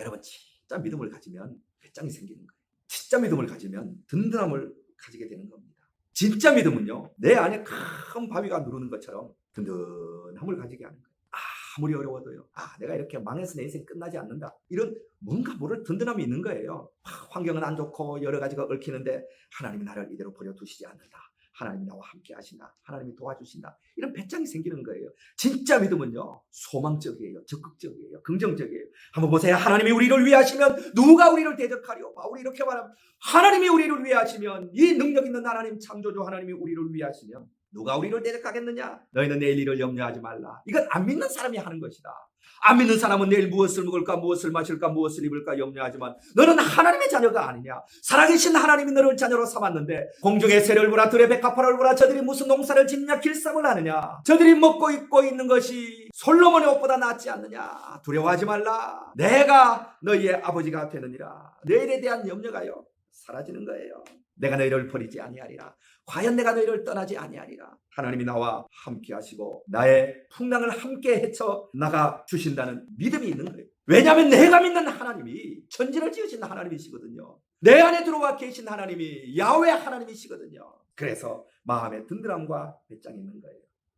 여러분 진짜 믿음을 가지면 배짱이 생기는 거예요. 진짜 믿음을 가지면 든든함을 가지게 되는 겁니다. 진짜 믿음은요, 내 안에 큰 바위가 누르는 것처럼 든든함을 가지게 하는 거예요. 아무리 어려워도요, 아, 내가 이렇게 망해서 내 인생 끝나지 않는다. 이런 뭔가 모를 든든함이 있는 거예요. 아, 환경은 안 좋고 여러 가지가 얽히는데 하나님이 나를 이대로 버려두시지 않는다. 하나님이 나와 함께 하신다. 하나님이 도와주신다. 이런 배짱이 생기는 거예요. 진짜 믿음은요, 소망적이에요. 적극적이에요. 긍정적이에요. 한번 보세요. 하나님이 우리를 위하시면 누가 우리를 대적하리요? 바울이 이렇게 말하면 하나님이 우리를 위하시면 이 능력 있는 하나님 창조주 하나님이 우리를 위하시면 누가 우리를 대적하겠느냐? 너희는 내일 일을 염려하지 말라. 이건 안 믿는 사람이 하는 것이다. 안 믿는 사람은 내일 무엇을 먹을까, 무엇을 마실까, 무엇을 입을까 염려하지만 너는 하나님의 자녀가 아니냐? 살아계신 하나님이 너를 자녀로 삼았는데 공중의 새를 보라, 들의 백합화를 보라, 저들이 무슨 농사를 짓냐, 길쌈을 하느냐? 저들이 먹고 입고 있는 것이 솔로몬의 옷보다 낫지 않느냐? 두려워하지 말라. 내가 너희의 아버지가 되느니라. 내일에 대한 염려가요 사라지는 거예요. 내가 너희를 버리지 아니하리라. 과연 내가 너희를 떠나지 아니하리라. 하나님이 나와 함께 하시고 나의 풍랑을 함께 헤쳐 나가 주신다는 믿음이 있는 거예요. 왜냐하면 내가 믿는 하나님이 천지를 지으신 하나님이시거든요. 내 안에 들어와 계신 하나님이 야훼 하나님이시거든요. 그래서 마음의 든든함과 배짱이 있는 거예요.